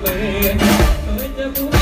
Let's.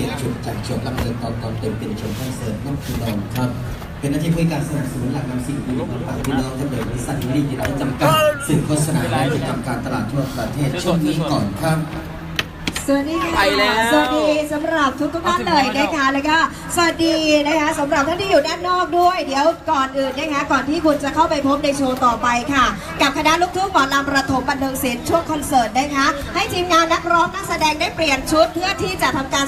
ลี่ยนชุดจากชุดลำเลินตอนตอนเต็มเป็นชุดคอนเสิร์ตน้ำพีนองครับ เป็นหน้าที่ผู้การสนับสนุนหลักนำสิ่งดีมาฝากพี่น้องท่านเด็กบริษัทมินิจิตจำกัดสื่อโฆษณาและกิจกรรมการตลาดทั่วประเทศช่วงนี้ก่อนครับสวัสดีค่ะไปแล้วสวัสดีสำหรับทุกทุกๆท่านเลยนะคะแล้วก็สวัสดีนะคะสำหรับท่านที่อยู่ด้านนอกด้วย เดี๋ยวก่อนอื่นนะคะก่อนที่คุณจะเข้าไปพบในโชว์ต่อไปค่ะ กับคณะลูกทุ่งหมอลำประถมบันเทิงศิลป์ช่วงคอนเสิร์ตนะคะให้ทีมงานนักร้องนักแสดงได้เปลี่ยนชุดเพื่อที่จะทำการ